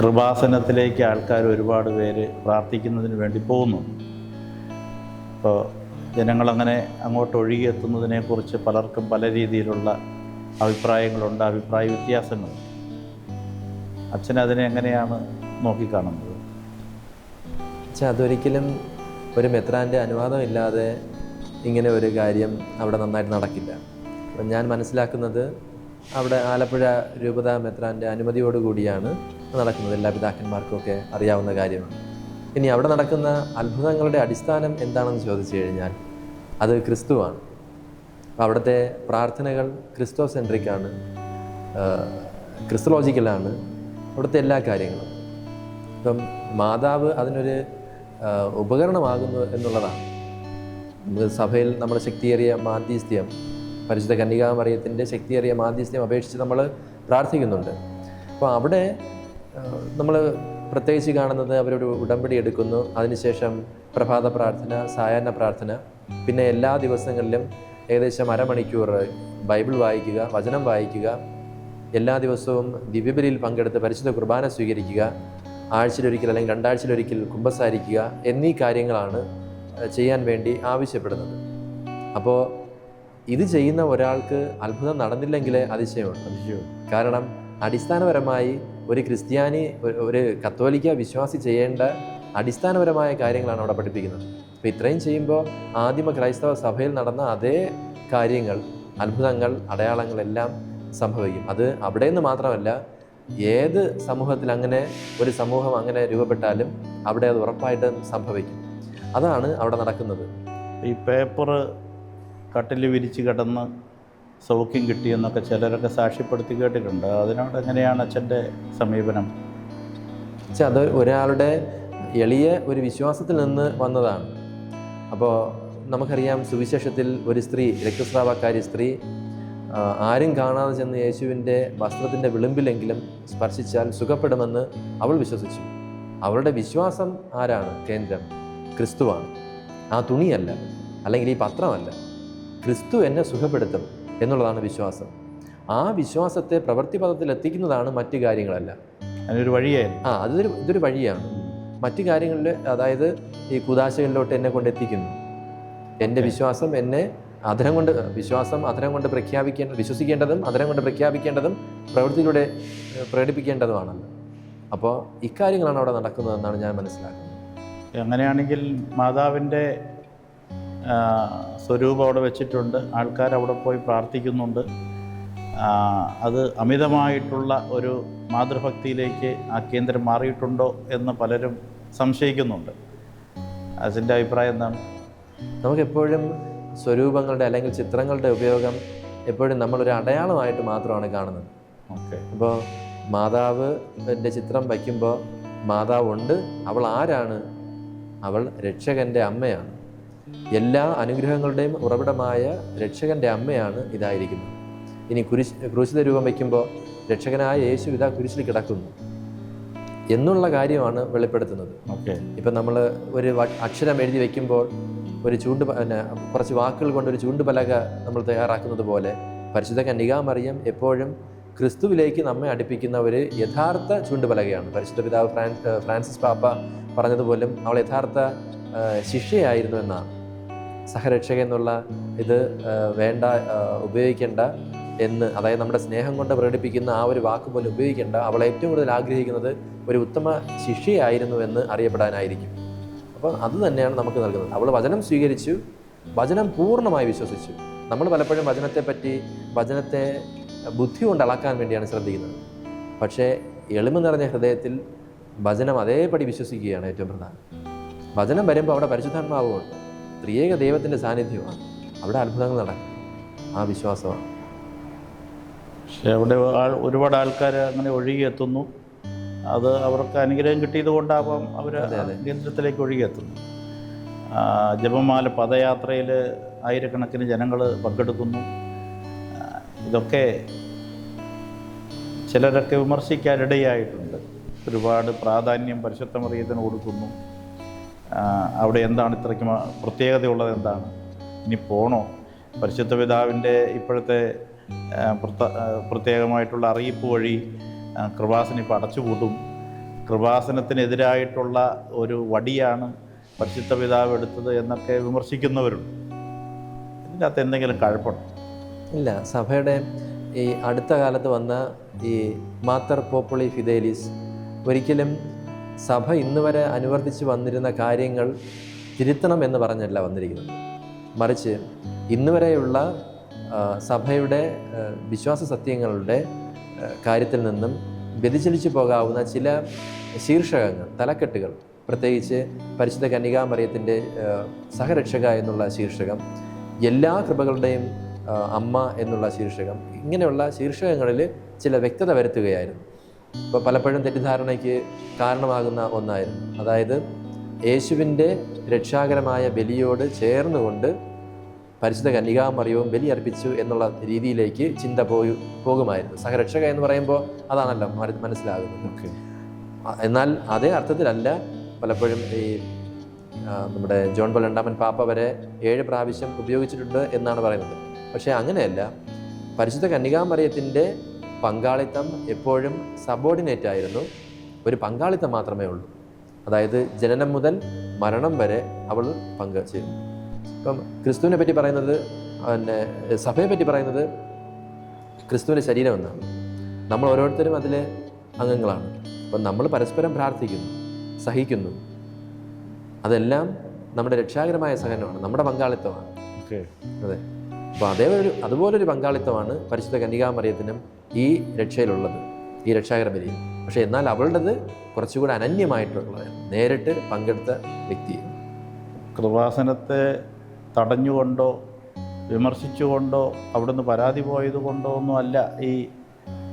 കൃപാസനത്തിലേക്ക് ആൾക്കാർ ഒരുപാട് പേര് പ്രാർത്ഥിക്കുന്നതിന് വേണ്ടി പോകുന്നു. അപ്പോൾ ജനങ്ങളങ്ങനെ അങ്ങോട്ട് ഒഴുകിയെത്തുന്നതിനെക്കുറിച്ച് പലർക്കും പല രീതിയിലുള്ള അഭിപ്രായങ്ങളുണ്ട് അഭിപ്രായ വ്യത്യാസങ്ങളുണ്ട് അച്ഛൻ അതിനെ എങ്ങനെയാണ് നോക്കിക്കാണുന്നത്? പക്ഷെ അതൊരിക്കലും ഒരു മെത്രാന്റെ അനുവാദമില്ലാതെ ഇങ്ങനെ ഒരു കാര്യം അവിടെ നന്നായിട്ട് നടക്കില്ല. ഞാൻ മനസ്സിലാക്കുന്നത് അവിടെ ആലപ്പുഴ രൂപത മെത്രാന്റെ അനുമതിയോടുകൂടിയാണ് നടക്കുന്നത്. എല്ലാ പിതാക്കന്മാർക്കുമൊക്കെ അറിയാവുന്ന കാര്യമാണ്. ഇനി അവിടെ നടക്കുന്ന അത്ഭുതങ്ങളുടെ അടിസ്ഥാനം എന്താണെന്ന് ചോദിച്ചു കഴിഞ്ഞാൽ അത് ക്രിസ്തുവാണ്. അവിടുത്തെ പ്രാർത്ഥനകൾ ക്രിസ്തോ സെൻട്രിക്കാണ് ക്രിസ്തുലോജിക്കലാണ് അവിടുത്തെ എല്ലാ കാര്യങ്ങളും. ഇപ്പം മാതാവ് അതിനൊരു ഉപകരണമാകുന്നു എന്നുള്ളതാണ്. സഭയിൽ നമ്മുടെ ശക്തിയേറിയ മാധ്യസ്ഥ്യം പരിശുദ്ധ കന്യകാമറിയത്തിന്റെ ശക്തിയേറിയ മാധ്യസ്ഥ്യം അപേക്ഷിച്ച് നമ്മൾ പ്രാർത്ഥിക്കുന്നുണ്ട്. അപ്പോൾ അവിടെ നമ്മൾ പ്രത്യേകിച്ച് കാണുന്നത് അവരൊരു ഉടമ്പടി എടുക്കുന്നു. അതിനുശേഷം പ്രഭാത പ്രാർത്ഥന സായാഹ്ന പ്രാർത്ഥന. പിന്നെ എല്ലാ ദിവസങ്ങളിലും ഏകദേശം അരമണിക്കൂർ ബൈബിൾ വായിക്കുക വചനം വായിക്കുക. എല്ലാ ദിവസവും ദിവ്യബലിയിൽ പങ്കെടുത്ത് പരിശുദ്ധ കുർബാന സ്വീകരിക്കുക. ആഴ്ചയിലൊരിക്കൽ അല്ലെങ്കിൽ രണ്ടാഴ്ചയിലൊരിക്കൽ കുമ്പസാരിക്കുക എന്നീ കാര്യങ്ങളാണ് ചെയ്യാൻ വേണ്ടി ആവശ്യപ്പെടുന്നത്. അപ്പോൾ ഇത് ചെയ്യുന്ന ഒരാൾക്ക് അത്ഭുതം നടന്നില്ലെങ്കിൽ അതിശയമാണ് അതിശയമാണ് കാരണം അടിസ്ഥാനപരമായി ഒരു ക്രിസ്ത്യാനി ഒരു- കത്തോലിക്ക വിശ്വാസി ചെയ്യേണ്ട അടിസ്ഥാനപരമായ കാര്യങ്ങളാണ് അവിടെ പഠിപ്പിക്കുന്നത്. അപ്പോൾ ഇത്രയും ചെയ്യുമ്പോൾ ആദിമ ക്രൈസ്തവ സഭയിൽ നടന്ന അതേ കാര്യങ്ങൾ അത്ഭുതങ്ങൾ അടയാളങ്ങളെല്ലാം സംഭവിക്കും. അത് അവിടെ നിന്ന് മാത്രമല്ല ഏത് സമൂഹത്തിൽ അങ്ങനെ ഒരു സമൂഹം അങ്ങനെ രൂപപ്പെട്ടാലും അവിടെ അത് ഉറപ്പായിട്ടും സംഭവിക്കും. അതാണ് അവിടെ നടക്കുന്നത്. ഈ പേപ്പർ കട്ടിൽ വിരിച്ച് കിടന്ന് സൗഖ്യം കിട്ടിയെന്നൊക്കെ ചിലരൊക്കെ സാക്ഷ്യപ്പെടുത്തി കേട്ടിട്ടുണ്ട്. അതിനോട് എങ്ങനെയാണ് അച്ഛന്റെ സമീപനം? പക്ഷെ അത് ഒരാളുടെ എളിയ ഒരു വിശ്വാസത്തിൽ നിന്ന് വന്നതാണ്. അപ്പോൾ നമുക്കറിയാം സുവിശേഷത്തിൽ ഒരു സ്ത്രീ രക്തസ്രാവക്കാരി സ്ത്രീ ആരും കാണാതെ ചെന്ന് യേശുവിന്റെ വസ്ത്രത്തിന്റെ വിളിമ്പിലെങ്കിലും സ്പർശിച്ചാൽ സുഖപ്പെടുമെന്ന് അവൾ വിശ്വസിച്ചു. അവളുടെ വിശ്വാസം ആരാണ്? കേന്ദ്രം. ക്രിസ്തുവാണ്. ആ തുണിയല്ല അല്ലെങ്കിൽ ഈ പത്രമല്ല. ക്രിസ്തു എന്നെ സുഖപ്പെടുത്തും എന്നുള്ളതാണ് വിശ്വാസം. ആ വിശ്വാസത്തെ പ്രവൃത്തിപഥത്തിൽ എത്തിക്കുന്നതാണ് മറ്റു കാര്യങ്ങളല്ല. അതിനൊരു വഴിയേ. ആ അതൊരു ഇതൊരു വഴിയാണ്. മറ്റു കാര്യങ്ങളിൽ അതായത് ഈ കുതാശകളിലോട്ട് എന്നെ കൊണ്ട് എത്തിക്കുന്നു എന്റെ വിശ്വാസം എന്നെ അധരം കൊണ്ട് വിശ്വാസം അധരം കൊണ്ട് പ്രഖ്യാപിക്കേണ്ട വിശ്വസിക്കേണ്ടതും അധരം കൊണ്ട് പ്രഖ്യാപിക്കേണ്ടതും പ്രവൃത്തിയിലൂടെ പ്രകടിപ്പിക്കേണ്ടതുമാണല്ലോ. അപ്പോൾ ഇക്കാര്യങ്ങളാണ് അവിടെ നടക്കുന്നതെന്നാണ് ഞാൻ മനസ്സിലാക്കുന്നത്. അങ്ങനെയാണെങ്കിൽ മാതാവിന്റെ സ്വരൂപം അവിടെ വെച്ചിട്ടുണ്ട്. ആൾക്കാർ അവിടെ പോയി പ്രാർത്ഥിക്കുന്നുണ്ട്. അത് അമിതമായിട്ടുള്ള ഒരു മാതൃഭക്തിയിലേക്ക് ആ കേന്ദ്രം മാറിയിട്ടുണ്ടോ എന്ന് പലരും സംശയിക്കുന്നുണ്ട്. അതിന്റെ അഭിപ്രായം എന്താണ്? നമുക്കെപ്പോഴും സ്വരൂപങ്ങളുടെ അല്ലെങ്കിൽ ചിത്രങ്ങളുടെ ഉപയോഗം എപ്പോഴും നമ്മളൊരു അടയാളമായിട്ട് മാത്രമാണ് കാണുന്നത്. ഓക്കെ. അപ്പോൾ മാതാവ് എന്റെ ചിത്രം വയ്ക്കുമ്പോൾ മാതാവുണ്ട് അവൾ ആരാണ്? അവൾ രക്ഷകന്റെ അമ്മയാണ്. എല്ലാ അനുഗ്രഹങ്ങളുടെയും ഉറവിടമായ രക്ഷകന്റെ അമ്മയാണ് ഇതായിരിക്കുന്നത്. ഇനി കുരിശ് ക്രൂശിത രൂപം വയ്ക്കുമ്പോൾ രക്ഷകനായ യേശു ഇതാ കുരിശിൽ കിടക്കുന്നു. എന്നുള്ള കാര്യമാണ് വെളിപ്പെടുത്തുന്നത്. ഓക്കെ. ഇപ്പം നമ്മൾ ഒരു അക്ഷരം എഴുതി വെക്കുമ്പോൾ ഒരു ചൂണ്ട് പിന്നെ കുറച്ച് വാക്കുകൾ കൊണ്ട് ഒരു ചൂണ്ടുപലക നമ്മൾ തയ്യാറാക്കുന്നത് പോലെ പരിശുദ്ധ കന്യകാമറിയം എപ്പോഴും ക്രിസ്തുവിലേക്ക് നമ്മെ അടുപ്പിക്കുന്ന ഒരു യഥാർത്ഥ ചൂണ്ടുപലകയാണ് പരിശുദ്ധ പിതാവ് ഫ്രാൻസ് ഫ്രാൻസിസ് പാപ്പ പറഞ്ഞതുപോലും അവൾ യഥാർത്ഥ ശിഷ്യയായിരുന്നു എന്നാണ്. സഹരക്ഷക എന്നുള്ള ഇത് വേണ്ട ഉപയോഗിക്കേണ്ട എന്ന് അതായത് നമ്മുടെ സ്നേഹം കൊണ്ട് പ്രകടിപ്പിക്കുന്ന ആ ഒരു വാക്ക് പോലും ഉപയോഗിക്കേണ്ട അവൾ ഏറ്റവും കൂടുതൽ ആഗ്രഹിക്കുന്നത് ഒരു ഉത്തമ ശിഷ്യയായിരുന്നു എന്ന് അറിയപ്പെടാനായിരിക്കും. അപ്പം അത് തന്നെയാണ് നമുക്ക് നൽകുന്നത്. അവൾ വചനം സ്വീകരിച്ചു വചനം പൂർണമായി വിശ്വസിച്ചു. നമ്മൾ പലപ്പോഴും വചനത്തെ പറ്റി വചനത്തെ ബുദ്ധി കൊണ്ട് അളക്കാൻ വേണ്ടിയാണ് ശ്രദ്ധിക്കുന്നത്. പക്ഷേ എളിമ നിറഞ്ഞ ഹൃദയത്തിൽ വചനം അതേപടി വിശ്വസിക്കുകയാണ് ഏറ്റവും പ്രധാനം. വചനം വരുമ്പോൾ അവിടെ പരിശുദ്ധാത്മാവുമുണ്ട് ത്രിയേക ദൈവത്തിന്റെ സാന്നിധ്യമാണ്. അവിടെ അത്ഭുതങ്ങൾ നടക്കും. ആ വിശ്വാസമാണ്. പക്ഷെ അവിടെ ഒരുപാട് ആൾക്കാർ അങ്ങനെ ഒഴുകിയെത്തുന്നു അത് അവർക്ക് അനുഗ്രഹം കിട്ടിയത് കൊണ്ടാവാം അവർ കേന്ദ്രത്തിലേക്ക് ഒഴുകിയെത്തുന്നു ജപമാല പദയാത്രയിൽ ആയിരക്കണക്കിന് ജനങ്ങൾ പങ്കെടുക്കുന്നു. ഇതൊക്കെ ചിലരൊക്കെ വിമർശിക്കാനിടയായിട്ടുണ്ട്. ഒരുപാട് പ്രാധാന്യം പരിശുദ്ധമറിയത്തിന് കൊടുക്കുന്നു. അവിടെ എന്താണ് ഇത്രയ്ക്ക് പ്രത്യേകതയുള്ളത് എന്താണ്? ഇനി പോണോ? പരിശുദ്ധ പിതാവിന്റെ ഇപ്പോഴത്തെ പ്രത്യേകമായിട്ടുള്ള അറിയിപ്പ് വഴി കൃപാസനം ഇപ്പോൾ അടച്ചുപൂട്ടും. കൃപാസനത്തിനെതിരായിട്ടുള്ള ഒരു വടിയാണ് പരിശുദ്ധ പിതാവ് എടുത്തത് എന്നൊക്കെ വിമർശിക്കുന്നവരുണ്ട്. ഇതിന്റെ അകത്ത് എന്തെങ്കിലും കഴപ്പുണ്ട്? ഇല്ല സഭയുടെ ഈ അടുത്ത കാലത്ത് വന്ന ഈ മാത്തർ പോപ്പുളി ഫിദേലിസ് ഒരിക്കലും സഭ ഇന്ന് വരെ അനുവർത്തിച്ച് വന്നിരുന്ന കാര്യങ്ങൾ തിരുത്തണം എന്ന് പറഞ്ഞല്ല വന്നിരിക്കുന്നത്. മറിച്ച് ഇന്ന് വരെയുള്ള സഭയുടെ വിശ്വാസ സത്യങ്ങളുടെ കാര്യത്തിൽ നിന്നും വ്യതിചലിച്ചു പോകാവുന്ന ചില ശീർഷകങ്ങൾ തലക്കെട്ടുകൾ പ്രത്യേകിച്ച് പരിശുദ്ധ കന്യകാമറിയത്തിന്റെ സഹരക്ഷക എന്നുള്ള ശീർഷകം എല്ലാ കൃപകളുടെയും അമ്മ എന്നുള്ള ശീർഷകം ഇങ്ങനെയുള്ള ശീർഷകങ്ങളിൽ ചില വ്യക്തത വരുത്തുകയായിരുന്നു. ഇപ്പോൾ പലപ്പോഴും തെറ്റിദ്ധാരണയ്ക്ക് കാരണമാകുന്ന ഒന്നായിരുന്നു. അതായത് യേശുവിന്റെ രക്ഷാകരമായ ബലിയോട് ചേർന്നുകൊണ്ട് പരിശുദ്ധ കന്യകാമറിയവും ബലി അർപ്പിച്ചു എന്നുള്ള രീതിയിലേക്ക് ചിന്ത പോയി പോകുമായിരുന്നു. സഹരക്ഷക എന്ന് പറയുമ്പോൾ അതാണല്ലോ മന- മനസ്സിലാകുന്നത്. എന്നാൽ അതേ അർത്ഥത്തിലല്ല പലപ്പോഴും ഈ നമ്മുടെ ജോൺ പോൾ രണ്ടാമൻ പാപ്പ വരെ ഏഴ് പ്രാവശ്യം ഉപയോഗിച്ചിട്ടുണ്ട് എന്നാണ് പറയുന്നത്. പക്ഷേ അങ്ങനെയല്ല. പരിശുദ്ധ കന്യകാമറിയത്തിന്റെ പങ്കാളിത്തം എപ്പോഴും സബോർഡിനേറ്റ് ആയിരുന്നു ഒരു പങ്കാളിത്തം മാത്രമേ ഉള്ളൂ. അതായത് ജനനം മുതൽ മരണം വരെ അവൾ പങ്ക് ചെയ്യുന്നു. ഇപ്പം ക്രിസ്തുവിനെ പറ്റി പറയുന്നത് പിന്നെ സഭയെ പറ്റി പറയുന്നത് ക്രിസ്തുവിന്റെ ശരീരം എന്നാണ്. നമ്മൾ ഓരോരുത്തരും അതിലെ അംഗങ്ങളാണ്. അപ്പം നമ്മൾ പരസ്പരം പ്രാർത്ഥിക്കുന്നു സഹിക്കുന്നു. അതെല്ലാം നമ്മുടെ രക്ഷാകരമായ സഹനമാണ് നമ്മുടെ പങ്കാളിത്തമാണ്. അതെ. അപ്പോൾ അതേ ഒരു അതുപോലൊരു പങ്കാളിത്തമാണ് പരിശുദ്ധ കന്യകാമറിയത്തിനും ഈ രക്ഷയിലുള്ളത് ഈ രക്ഷാകര ബലിയിൽ. പക്ഷേ എന്നാൽ അവളുടേത് കുറച്ചുകൂടി അനന്യമായിട്ടുള്ള നേരിട്ട് പങ്കെടുത്ത വ്യക്തി. കൃപാസനത്തെ തടഞ്ഞുകൊണ്ടോ വിമർശിച്ചുകൊണ്ടോ അവിടുന്ന് പരാതി പോയത് കൊണ്ടോ ഒന്നും അല്ല ഈ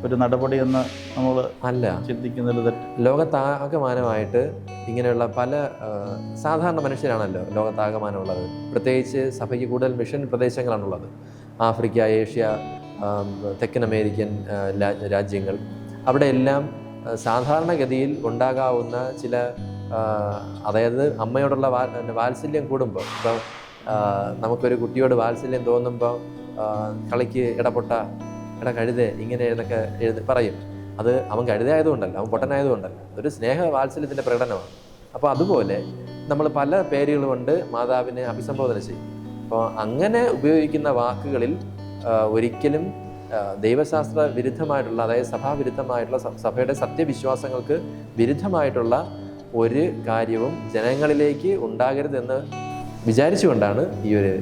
ഒരു നടപടിയെന്ന് നമ്മൾ അല്ല. ചിന്തിക്കുന്നതിൽ തെറ്റ്. ലോകത്താകമാനമായിട്ട് ഇങ്ങനെയുള്ള പല സാധാരണ മനുഷ്യരാണല്ലോ ലോകത്താകമാനമുള്ളത് പ്രത്യേകിച്ച് സഭയ്ക്ക് കൂടുതൽ മിഷൻ പ്രദേശങ്ങളാണുള്ളത്. ആഫ്രിക്ക ഏഷ്യ തെക്കൻ അമേരിക്കൻ രാജ്യങ്ങൾ. അവിടെയെല്ലാം സാധാരണഗതിയിൽ ഉണ്ടാകാവുന്ന ചില അതായത് അമ്മയോടുള്ള വാത്സല്യം കൂടുമ്പോൾ ഇപ്പം നമുക്കൊരു കുട്ടിയോട് വാത്സല്യം തോന്നുമ്പോൾ കളിക്ക് ഇടപൊട്ട എടാ കഴുതേ ഇങ്ങനെ എന്നൊക്കെ എഴുതി പറയും. അത് അവൻ കഴുതയായതുകൊണ്ടല്ല അവൻ പൊട്ടനായതുകൊണ്ടല്ല. ഒരു സ്നേഹ വാത്സല്യത്തിന്റെ പ്രകടനമാണ്. അപ്പോൾ അതുപോലെ നമ്മൾ പല പേരുകൾ കൊണ്ട് മാതാവിനെ അഭിസംബോധന ചെയ്യും. അപ്പോൾ അങ്ങനെ ഉപയോഗിക്കുന്ന വാക്കുകളിൽ ഒരിക്കലും ദൈവശാസ്ത്ര വിരുദ്ധമായിട്ടുള്ള അതായത് സഭാവിരുദ്ധമായിട്ടുള്ള സഭയുടെ സത്യവിശ്വാസങ്ങൾക്ക് വിരുദ്ധമായിട്ടുള്ള ഒരു കാര്യവും ജനങ്ങളിലേക്ക് ഉണ്ടാകരുതെന്ന് വിചാരിച്ചുകൊണ്ടാണ് ഈ ഒരു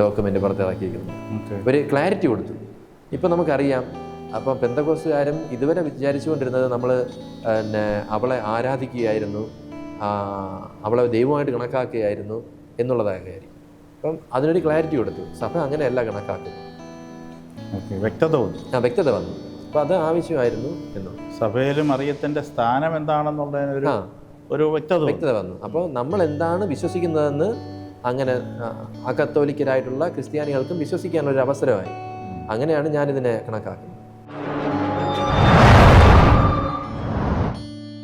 ഡോക്യുമെന്റ് പുറത്തിറക്കിയിരിക്കുന്നത്. ഒരു ക്ലാരിറ്റി കൊടുത്തു. ഇപ്പം നമുക്കറിയാം. അപ്പം പെന്തകോസുകാരും ഇതുവരെ വിചാരിച്ചുകൊണ്ടിരുന്നത് നമ്മൾ പിന്നെ അവളെ ആരാധിക്കുകയായിരുന്നു അവളെ ദൈവമായിട്ട് കണക്കാക്കുകയായിരുന്നു എന്നുള്ളതായ കാര്യം. അപ്പം അതിനൊരു ക്ലാരിറ്റി കൊടുത്തു. സഭ അങ്ങനെയല്ല കണക്കാക്കുന്നത്. വ്യക്തത വന്നു. ആ വ്യക്തത വന്നു. അപ്പോൾ അത് ആവശ്യമായിരുന്നു എന്നു. സഭയിലും അറിയത്തിന്റെ സ്ഥാനം എന്താണെന്നുള്ള ഒരു വ്യക്തത വന്നു. വ്യക്തത വന്നു. അപ്പോൾ നമ്മൾ എന്താണ് വിശ്വസിക്കുന്നതെന്ന് അങ്ങനെ അകത്തോലിക്കരായിട്ടുള്ള ക്രിസ്ത്യാനികൾക്കും വിശ്വസിക്കാനുള്ള ഒരു അവസരമായി. അങ്ങനെയാണ് ഞാനിതിനെ കണക്കാക്കുന്നത്.